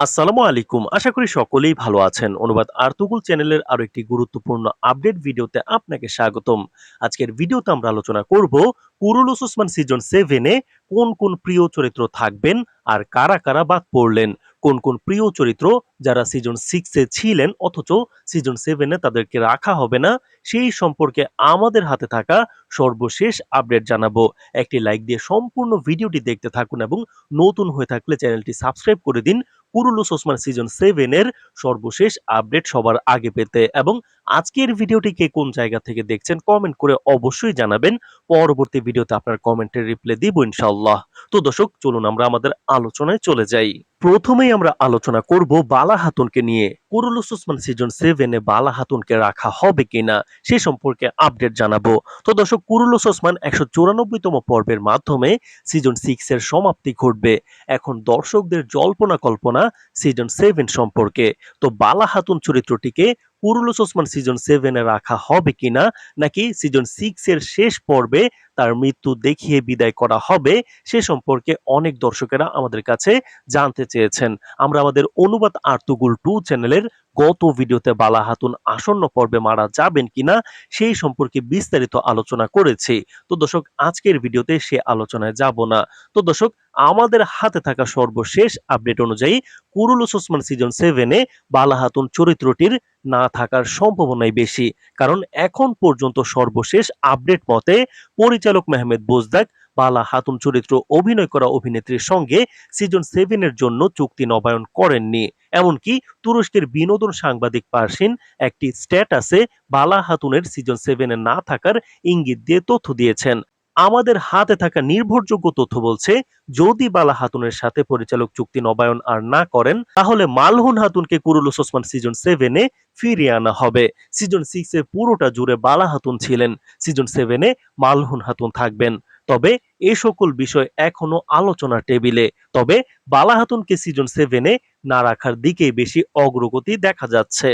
আসসালামু আলাইকুম। আশা করি সকলেই ভালো আছেন। অনুবাদ আর্তুগুল চ্যানেলের আরও একটি গুরুত্বপূর্ণ আপডেট ভিডিওতে আপনাকে স্বাগতম। আজকের ভিডিওতে আমরা আলোচনা করব কুরুলুস ওসমান সিজন সেভেনে কোন কোন প্রিয় চরিত্র থাকবেন আর কারা কারা বাদ পড়লেন? কোন কোন প্রিয় চরিত্র যারা সিজন সিক্সে ছিলেন অথচ সিজন সেভেনে তাদেরকে রাখা হবে না, সেই সম্পর্কে আমাদের হাতে থাকা সর্বশেষ আপডেট জানাব। একটি লাইক দিয়ে সম্পূর্ণ ভিডিওটি দেখতে থাকুন এবং নতুন হয়ে থাকলে চ্যানেলটি সাবস্ক্রাইব করে দিন। কুরুলুস ওসমান সিজন সেভেনের সর্বশেষ আপডেট সবার আগে পেতে এবং আজকের ভিডিওটি কে কোন জায়গা থেকে দেখছেন কমেন্ট করে অবশ্যই জানাবেন। পরবর্তী ভিডিওতে আপনার কমেন্টের রিপ্লাই দিব ইনশাল্লাহ তো দর্শক, চলুন আমরা আমাদের আলোচনায় চলে যাই। প্রথমেই আমরা আলোচনা করব বালা হাতুনকে নিয়ে। কুরুলুস ওসমান সিজন সেভেনে বালা হাতুনকে রাখা হবে কিনা, সে সম্পর্কে আপডেট জানাব। তো দর্শক, কুরুলুস ওসমান একশো চুরানব্বইতম পর্বের মাধ্যমে সিজন সিক্স এর সমাপ্তি ঘটবে। এখন দর্শকদের জল্পনা কল্পনা সিজন সেভেন সম্পর্কে। তো বালা হাতুন চরিত্রটিকে কুরুলুস ওসমান সিজন সেভেনে রাখা হবে কিনা, নাকি সিজন সিক্স এর শেষ পর্বে তার মৃত্যু দেখিয়ে বিদায় করা হবে, সে সম্পর্কে অনেক দর্শকেরা আমাদের কাছে জানতে চেয়েছেন। আমরা আমাদের অনুবাদ আর্তুগুল টু চ্যানেলের গত ভিডিওতে বালা হাতুন আসন্ন পর্বে মারা যাবেন কিনা সেই সম্পর্কে বিস্তারিত আলোচনা করেছি। তো দর্শক, আজকের ভিডিওতে সে আলোচনায় যাব না। তো দর্শক, আমাদের হাতে থাকা সর্বশেষ আপডেট অনুযায়ী কুরুলুস ওসমান সিজন সেভেনে বালা হাতুন চরিত্রটির না থাকার সম্ভাবনাই বেশি। কারণ এখন পর্যন্ত সর্বশেষ আপডেট মতে পরিচালক মেহমেদ বোজদাক বালা হাতুন চরিত্র অভিনয় করা অভিনেত্রীর সঙ্গে সিজন সেভেনের জন্য চুক্তি নবায়ন করেননি। এমনকি তুরস্কের বিনোদন সাংবাদিক পার্সিন একটি স্ট্যাটাসে বালা হাতুনের সিজন সেভেনে না থাকার ইঙ্গিত দিয়ে তথ্য দিয়েছেন। আমাদের হাতে থাকা নির্ভরযোগ্য তথ্য বলছে, যদি বালা হাতুনের সাথে পরিচালক চুক্তি নবায়ন আর না করেন, তাহলে মালহুন হাতুনকে কুরুলুস ওসমান সিজন সেভেনে ফিরিয়ে আনা হবে। সিজন সিক্স এর পুরোটা জুড়ে বালা হাতুন ছিলেন। সিজন সেভেনে মালহুন হাতুন থাকবেন। তবে এ সকল বিষয় এখনও আলোচনা টেবিলে। তবে বালাহাতুনকে সিজন সেভেনে না রাখার দিকেই বেশি অগ্রগতি দেখা যাচ্ছে।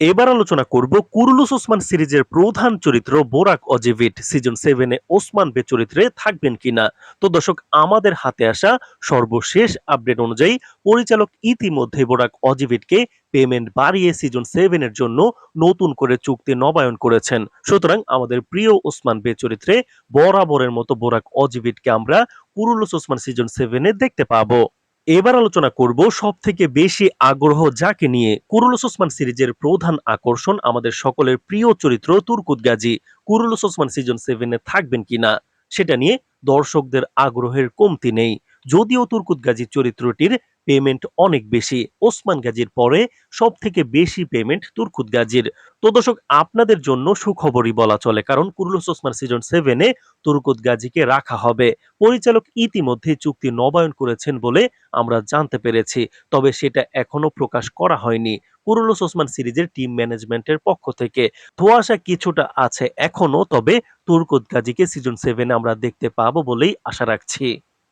এবার আলোচনা করব কুরুলুস ওসমান সিরিজের প্রধান চরিত্র বোরাক অজিভিট সিজন সেভেনে ওসমান বে চরিত্রে থাকবেন কিনা। তো দর্শক, আমাদের হাতে আসা সর্বশেষ আপডেট অনুযায়ী পরিচালক ইতিমধ্যে বোরাক অজিভিটকে পেমেন্ট বাড়িয়ে সিজন সেভেনের জন্য নতুন করে চুক্তি নবায়ন করেছেন। সুতরাং আমাদের প্রিয় ওসমান বে চরিত্রে বরাবরের মতো বোরাক অজিভিটকে আমরা কুরুলুস ওসমান সিজন সেভেনে দেখতে পাবো। এবার আলোচনা করব সব থেকে বেশি আগ্রহ যাকে নিয়ে কুরুলুস ওসমান সিরিজের প্রধান আকর্ষণ আমাদের সকলের প্রিয় চরিত্র Turgut Gazi. Kurulus Osman season সেভেনে থাকবেন কিনা সেটা নিয়ে দর্শকদের আগ্রহের কমতি নেই। যদিও তুর্কুদ গাজী চরিত্রটির পেমেন্ট অনেক বেশি। ওসমান গাজীর পরে সব থেকে বেশি পেমেন্ট তুর্কুদ গাজীর। তো দর্শক, আপনাদের জন্য সুখবরই বলা চলে, কারণ কুরুলুস ওসমান সিজন সেভেনে তুর্কুদ গাজীকে রাখা হবে। পরিচালক ইতিমধ্যে চুক্তি নবায়ন করেছেন বলে আমরা জানতে পেরেছি, তবে সেটা এখনও প্রকাশ করা হয়নি কুরুলুস ওসমান সিরিজের টিম ম্যানেজমেন্টের পক্ষ থেকে। ধোয়াশা কিছুটা আছে এখনও, তবে তুর্কুদ গাজীকে সিজন সেভেনে আমরা দেখতে পাবো বলেই আশা রাখছি।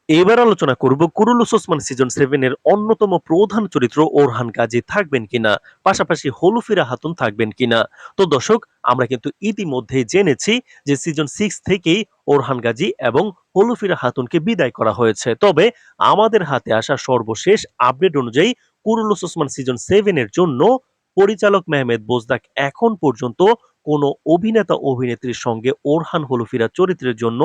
এবার আলোচনা করব কুরুলুস ওসমান সিজন সেভেনের অন্যতম প্রধান চরিত্র ওরহান গাজী থাকবেন কিনা? পাশাপাশি হলুফিরা হাতুন থাকবেন কিনা? তো দর্শক, আমরা কিন্তু ইতিমধ্যেই জেনেছি যে সিজন সিক্স থেকেই ওরহান গাজী এবং হলুফিরা হাতুনকে বিদায় করা হয়েছে। তবে আমাদের হাতে আসা সর্বশেষ আপডেট অনুযায়ী কুরুলুস ওসমান সিজন সেভেনের জন্য পরিচালক মেহমেদ বোজদাক এখন পর্যন্ত কোনো অভিনেতা অভিনেত্রীর সঙ্গে ওরহান হলুফিরা চরিত্রের জন্য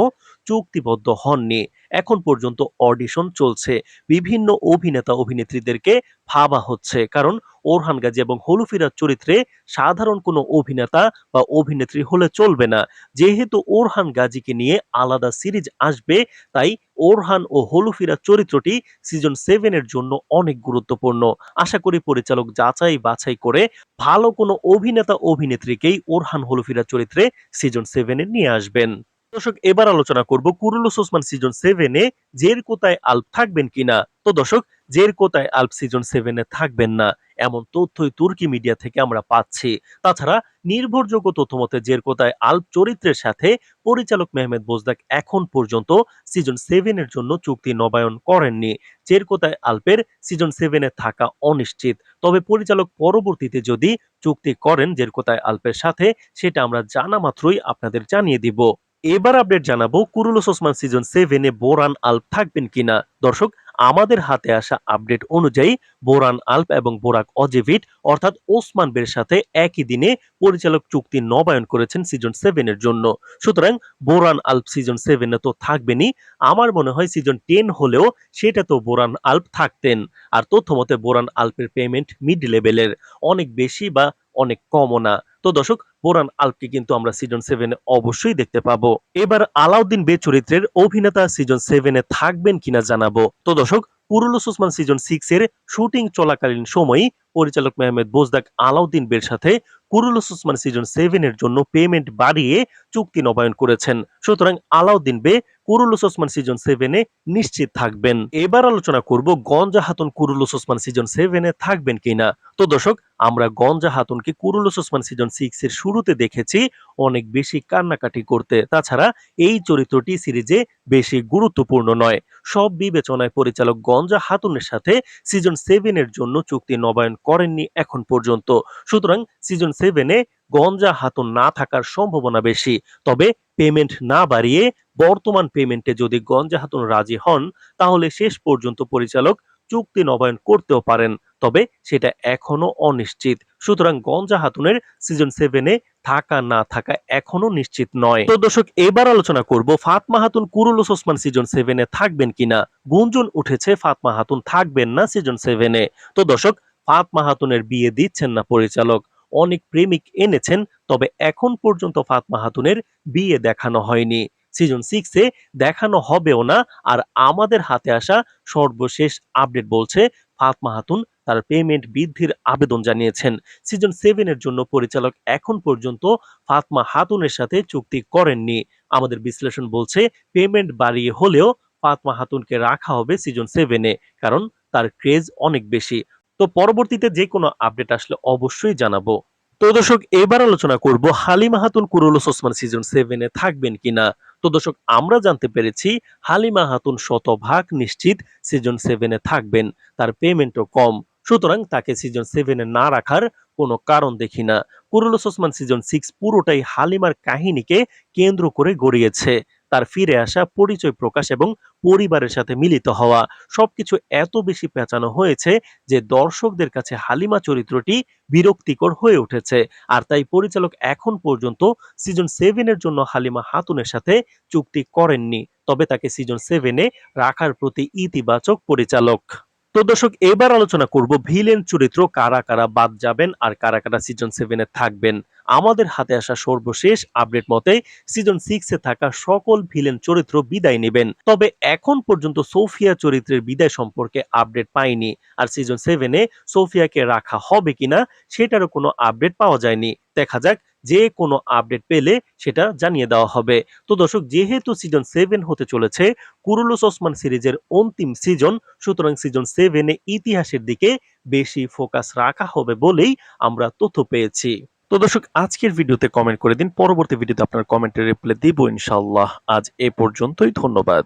চুক্তিবদ্ধ হননি। এখন পর্যন্ত অডিশন চলছে। বিভিন্ন অভিনেতা অভিনেত্রীদেরকে ভাবা হচ্ছে। কারণ ওরহান গাজী এবং হলুফিরার চরিত্রে সাধারণ কোনো অভিনেতা বা অভিনেত্রী হলে চলবে না। যেহেতু ওরহান গাজীকে নিয়ে আলাদা সিরিজ আসবে, তাই ওরহান ও হলুফিরা চরিত্রটি সিজন সেভেনের জন্য অনেক গুরুত্বপূর্ণ। আশা করি পরিচালক যাচাই বাছাই করে ভালো কোনো অভিনেতা অভিনেত্রীকেই ওরহান হলুফিরা চরিত্রে সিজন সেভেনে নিয়ে আসবেন। দর্শক, এবার আলোচনা করব কুরুলুস ওসমান সিজন সেভেনে জের কোথায় আলপ থাকবেন কিনা? তো দর্শক, জের কোথায় আলপ সিজন সেভেনে থাকবেন না? এমন তথ্যই তুর্কি মিডিয়া থেকে আমরা পাচ্ছি। তাছাড়া নির্ভরযোগ্য তথ্য মতে জের কোথায় আলপ চরিত্রের সাথে পরিচালক মেহমেদ বোজদাক এখন পর্যন্ত সিজন সেভেনের জন্য চুক্তি নবায়ন করেননি। জের কোথায় আলপের সিজন সেভেনে থাকা অনিশ্চিত। তবে পরিচালক পরবর্তীতে যদি চুক্তি করেন জের কোথায় আলপের সাথে, সেটা আমরা জানা মাত্রই আপনাদের জানিয়ে দিব। এবার আপডেট জানাব কুরুলুস ওসমান সিজন সেভেনে বোরান আলপ থাকবেন কিনা। দর্শক, আমাদের হাতে আসা আপডেট অনুযায়ী বোরান আল্প এবং বোরাক অজেভিট অর্থাৎ ওসমান বের সাথে একই দিনে পরিচালক চুক্তি নবায়ন করেছেন সিজন সেভেনের জন্য। সুতরাং বোরান আল্প সিজন সেভেনে তো থাকবেনই। আমার মনে হয় সিজন টেন হলেও সেটা তো বোরান আল্প থাকতেন। আর তথ্য মতে বোরান আল্পের পেমেন্ট মিড লেভেলের অনেক বেশি বা অনেক কমও না। তো দর্শক, বোরান আল্পকে কিন্তু আমরা সিজন সেভেনে অবশ্যই দেখতে পাবো। এবার আলাউদ্দিন বে চরিত্রের অভিনেতা সিজন সেভেনে থাকবেন কিনা জানাব। তো দর্শক কুরুলুস ওসমান সিজন সিক্স এর শুটিং চলাকালীন সময়ই পরিচালক মেহমেদ বোজদাক আলাউদ্দিন বের সাথে কুরুলুস ওসমান সিজন সেভেন এর জন্য পেমেন্ট বাড়িয়ে চুক্তি নবায়ন করেছেন। সুতরাং আলাউদ্দিন বে কুরুলুস ওসমান সিজন সেভেনে নিশ্চিত থাকবেন। এবার আলোচনা করব Gonca Hatun Kurulus Osman season সেভেনে থাকবেন কিনা। তো দর্শক, আমরা গঞ্জা হাতুনকে কুরুলুস ওসমান সিজন সিক্স এর শুরুতে দেখেছি অনেক বেশি কান্নাকাটি করতে। তাছাড়া এই চরিত্রটি সিরিজে বেশি গুরুত্বপূর্ণ নয়। সব বিবেচনায় পরিচালক গঞ্জা হাতুনের সাথে সিজন সেভেনের জন্য চুক্তি নবায়ন করেননি এখন পর্যন্ত। সুতরাং সিজন সেভেনে গঞ্জা হাতুন না থাকার সম্ভাবনা বেশি। তবে পেমেন্ট না বাড়িয়ে বর্তমান পেমেন্টে যদি গঞ্জা হাতুন রাজি হন, তাহলে শেষ পর্যন্ত পরিচালক চুক্তি নবায়ন করতেও পারেন। তবে সেটা এখনও অনিশ্চিত। সুতরাং গঞ্জা হাতুনের সিজন সেভেনে থাকা না থাকা এখনও নিশ্চিত নয়। তো দর্শক, এবার আলোচনা করব Fatma Hatun Kurulus Osman season সেভেনে থাকবেন কিনা? গুঞ্জন উঠেছে ফাতমা হাতুন থাকবেন না সিজন সেভেনে তো দর্শক, ফাতমা হাতুনের বিয়ে দিচ্ছেন না পরিচালক। অনেক প্রেমিক এনেছেন, তবে এখন পর্যন্ত ফাতমা হাতুনের বিয়ে দেখানো হয়নি। সিজন সিক্সে দেখানো হবেও না, আর আমাদের হাতে আসা সর্বশেষ আপডেট বলছে ফাতমা হাতুন তার পেমেন্ট বৃদ্ধির আবেদন জানিয়েছেন। সিজন সেভেনের জন্য পরিচালক এখন পর্যন্ত ফাতমা হাতুনের সাথে চুক্তি করেননি। আমাদের বিশ্লেষণ বলছে পেমেন্ট বাড়িয়ে হলেও ফাতমা হাতুনকে রাখা হবে সিজন সেভেনে কারণ তার ক্রেজ অনেক বেশি। তো পরবর্তীতে যে কোনো আপডেট আসলে অবশ্যই জানাব। তো দর্শক, এবার আলোচনা করব Halima Hatun Kurulus Osman season সেভেনে থাকবেন কিনা। তো দর্শক, আমরা জানতে পেরেছি হালিমা হাতুন শতভাগ নিশ্চিত সিজন সেভেনে থাকবেন, তার পেমেন্টও কম। সুতরাং তাকে সিজন সেভেনে না রাখার কোনো কারণ দেখি না। কুরুলুস ওসমান সিজন সিক্স পুরোটাই হালিমার কাহিনীকে কেন্দ্র করে গড়িয়েছে। তার ফিরে আসা, পরিচয় প্রকাশ এবং পরিবারের সাথে মিলিত হওয়া। সবকিছু এত বেশি পেঁচানো হয়েছে যে দর্শকদের কাছে হালিমা চরিত্রটি বিরক্তিকর হয়ে উঠেছে। আর তাই পরিচালক এখন পর্যন্ত সিজন সেভেনের জন্য হালিমা হাতুনের সাথে চুক্তি করেননি। তবে তাকে সিজন সেভেনে রাখার প্রতি ইতিবাচক পরিচালক। তো দর্শক, এবার আলোচনা করব ভিলেন চরিত্র কারা কারা বাদ যাবেন আর কারা কারা সিজন সেভেনে থাকবেন। আমাদের হাতে আসা সর্বশেষ আপডেট মতে সিজন সিক্সে থাকা সকল ভিলেন চরিত্র বিদায় নেবেন। তবে এখন পর্যন্ত সোফিয়া চরিত্রের বিদায় সম্পর্কে আপডেট পাইনি। আর সিজন সেভেনে সোফিয়াকে রাখা হবে কিনা সেটারও কোনো আপডেট পাওয়া যায়নি। দেখা যাক যে কোনো আপডেট পেলে সেটা জানিয়ে দেওয়া হবে। তো দর্শক, যেহেতু সিজন সেভেন হতে চলেছে, কুরুলুস ওসমান সিরিজের অন্তিম সিজন সুতরাং সিজন সেভেনে ইতিহাসের দিকে বেশি ফোকাস রাখা হবে বলেই আমরা তথ্য পেয়েছি। তো দর্শক, আজকের ভিডিওতে কমেন্ট করে দিন, পরবর্তী ভিডিওতে আপনার কমেন্টের রিপ্লাই দিব ইনশাল্লাহ আজ এ পর্যন্তই, ধন্যবাদ।